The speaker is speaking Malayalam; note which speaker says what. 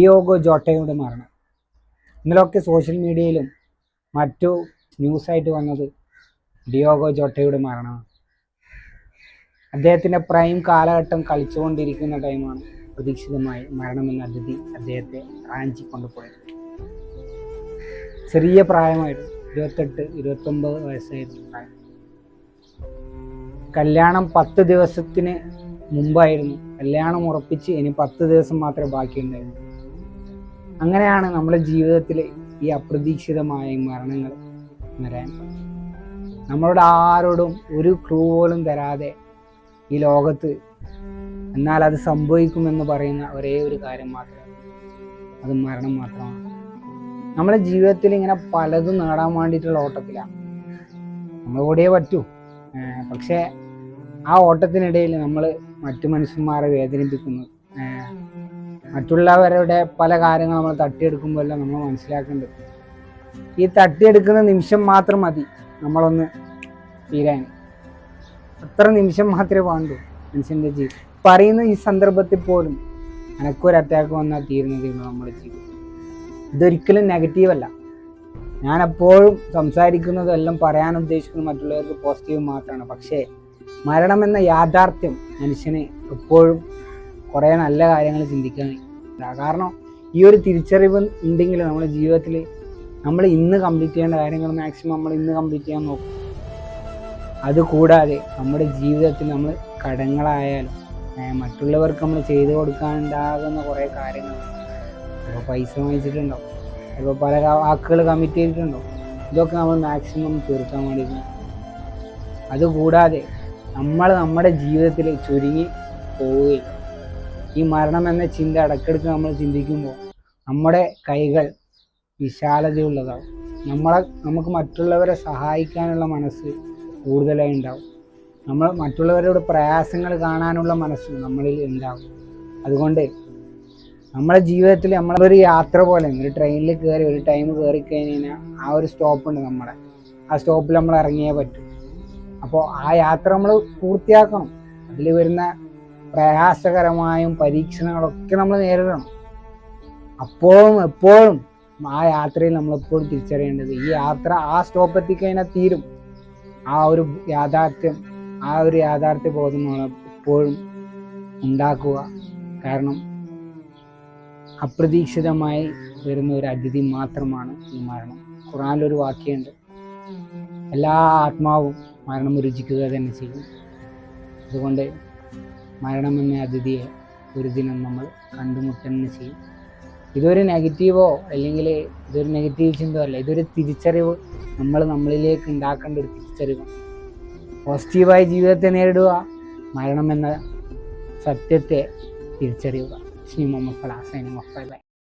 Speaker 1: ഡിയോഗോ ജോട്ടയുടെ മരണം ഇന്നലൊക്കെ സോഷ്യൽ മീഡിയയിലും മറ്റു ന്യൂസായിട്ട് വന്നത് ഡിയോഗോ ജോട്ടയുടെ മരണമാണ് അദ്ദേഹത്തിന്റെ പ്രൈം കാലഘട്ടം കളിച്ചുകൊണ്ടിരിക്കുന്ന ടൈമാണ് പ്രതീക്ഷിതമായി മരണമെന്ന അതിഥി അദ്ദേഹത്തെ റാഞ്ചി കൊണ്ടുപോയത്. ചെറിയ പ്രായമായിരുന്നു. ഇരുപത്തെട്ട് ഇരുപത്തൊമ്പത് വയസ്സായിരുന്നു പ്രായം. കല്യാണം പത്ത് ദിവസത്തിന് മുമ്പായിരുന്നു. കല്യാണം ഉറപ്പിച്ച് ഇനി പത്ത് ദിവസം മാത്രമേ ബാക്കിയുണ്ടായിരുന്നു അങ്ങനെയാണ് നമ്മുടെ ജീവിതത്തിൽ ഈ അപ്രതീക്ഷിതമായ മരണങ്ങൾ വരാൻ നമ്മളോട് ആരോടും ഒരു ക്ലൂ പോലും തരാതെ ഈ ലോകത്ത് എന്നാൽ അത് സംഭവിക്കുമെന്ന് പറയുന്ന ഒരേ ഒരു കാര്യം മാത്രമേ അത് മരണം മാത്രമാണ്. നമ്മുടെ ജീവിതത്തിൽ ഇങ്ങനെ പലതും നേടാൻ വേണ്ടിയിട്ടുള്ള ഓട്ടത്തിലാണ്. നമ്മൾ ഓടിയേ പറ്റൂ. പക്ഷേ ആ ഓട്ടത്തിനിടയിൽ നമ്മൾ മറ്റു മനുഷ്യന്മാരെ വേദനിപ്പിക്കുന്നു. ഏർ മറ്റുള്ളവരുടെ പല കാര്യങ്ങളും നമ്മൾ തട്ടിയെടുക്കുമ്പോൾ എല്ലാം നമ്മൾ മനസ്സിലാക്കേണ്ടത്. ഈ തട്ടിയെടുക്കുന്ന നിമിഷം മാത്രം മതി നമ്മളൊന്ന് തീരാൻ. അത്ര നിമിഷം മാത്രമേ വേണ്ടൂ മനുഷ്യന്റെ ജീവിതം. പറയുന്ന ഈ സന്ദർഭത്തിൽ പോലും എനക്കൊരു അറ്റാക്ക് വന്നാൽ തീരുന്നതേ നമ്മുടെ ജീവിതം ഇതൊരിക്കലും നെഗറ്റീവല്ല ഞാൻ സംസാരിക്കുന്നതും എല്ലാം പറയാൻ ഉദ്ദേശിക്കുന്നത് മറ്റുള്ളവർക്ക് പോസിറ്റീവ് മാത്രമാണ്. പക്ഷേ മരണമെന്ന യാഥാർത്ഥ്യം മനുഷ്യനെ എപ്പോഴും കുറേ നല്ല കാര്യങ്ങൾ ചിന്തിക്കാൻ. കാരണം ഈ ഒരു തിരിച്ചറിവ് ഉണ്ടെങ്കിൽ നമ്മുടെ ജീവിതത്തിൽ നമ്മൾ ഇന്ന് കംപ്ലീറ്റ് ചെയ്യേണ്ട കാര്യങ്ങൾ മാക്സിമം നമ്മൾ ഇന്ന് കംപ്ലീറ്റ് ചെയ്യാൻ നോക്കും. അതുകൂടാതെ നമ്മുടെ ജീവിതത്തിൽ നമ്മൾ കടങ്ങളായാലും മറ്റുള്ളവർക്ക് നമ്മൾ ചെയ്തു കൊടുക്കാനുണ്ടാകുന്ന കുറേ കാര്യങ്ങൾ. ഇപ്പോൾ പൈസ വാങ്ങിച്ചിട്ടുണ്ടാവും ഇപ്പോൾ പല വാക്കുകൾ കമ്മിറ്റ് ചെയ്തിട്ടുണ്ടാവും ഇതൊക്കെ നമ്മൾ മാക്സിമം തീർക്കാൻ വേണ്ടി അതുകൂടാതെ നമ്മൾ നമ്മുടെ ജീവിതത്തിൽ ചുരുങ്ങി പോവുകയില്ല ഈ മരണം എന്ന ചിന്ത ഇടയ്ക്കിടയ്ക്ക് നമ്മൾ ചിന്തിക്കുമ്പോൾ നമ്മുടെ കൈകൾ വിശാലതയുള്ളതാവും. നമ്മളെ നമുക്ക് മറ്റുള്ളവരെ സഹായിക്കാനുള്ള മനസ്സ് കൂടുതലായി ഉണ്ടാവും. നമ്മൾ മറ്റുള്ളവരുടെ പ്രയാസങ്ങൾ കാണാനുള്ള മനസ്സ് നമ്മളിൽ ഉണ്ടാവും. അതുകൊണ്ട് നമ്മുടെ ജീവിതത്തിൽ നമ്മളൊരു യാത്ര പോലെ ഒരു ട്രെയിനിൽ കയറി ഒരു ടൈം കയറി കഴിഞ്ഞാൽ ആ ഒരു സ്റ്റോപ്പ് ഉണ്ട് നമ്മുടെ. ആ സ്റ്റോപ്പിൽ നമ്മൾ ഇറങ്ങിയേ പറ്റും. അപ്പോൾ ആ യാത്ര നമ്മൾ പൂർത്തിയാക്കണം. അതിൽ വരുന്ന പ്രയാസകരമായും പരീക്ഷണങ്ങളൊക്കെ നമ്മൾ നേരിടണം. അപ്പോഴും എപ്പോഴും ആ യാത്രയിൽ നമ്മളെപ്പോഴും തിരിച്ചറിയേണ്ടത് ഈ യാത്ര ആ സ്റ്റോപ്പ് എത്തിക്കഴിഞ്ഞാൽ തീരും. ആ ഒരു യാഥാർത്ഥ്യം ആ ഒരു യാഥാർത്ഥ്യ ബോധം എപ്പോഴും ഉണ്ടാക്കുക. കാരണം അപ്രതീക്ഷിതമായി വരുന്ന ഒരു അതിഥി മാത്രമാണ് ഈ മരണം. ഖുറാനിലൊരു വാക്യമുണ്ട്. എല്ലാ ആത്മാവും മരണം രുചിക്കുക തന്നെ ചെയ്യും. അതുകൊണ്ട് മരണമെന്ന അതിഥിയെ ഒരു ദിനം നമ്മൾ കണ്ടുമുട്ടുന്ന ചെയ്യും ഇതൊരു നെഗറ്റീവോ അല്ലെങ്കിൽ ഇതൊരു നെഗറ്റീവ് ചിന്തയോ അല്ല ഇതൊരു തിരിച്ചറിവ് നമ്മൾ നമ്മളിലേക്ക് ഉണ്ടാക്കേണ്ട ഒരു തിരിച്ചറിവ്. പോസിറ്റീവായി ജീവിതത്തെ നേരിടുക മരണമെന്ന സത്യത്തെ തിരിച്ചറിയുക. ശ്രീ മുഹമ്മദ് ഫലാസൈനും മഫ്ബൈ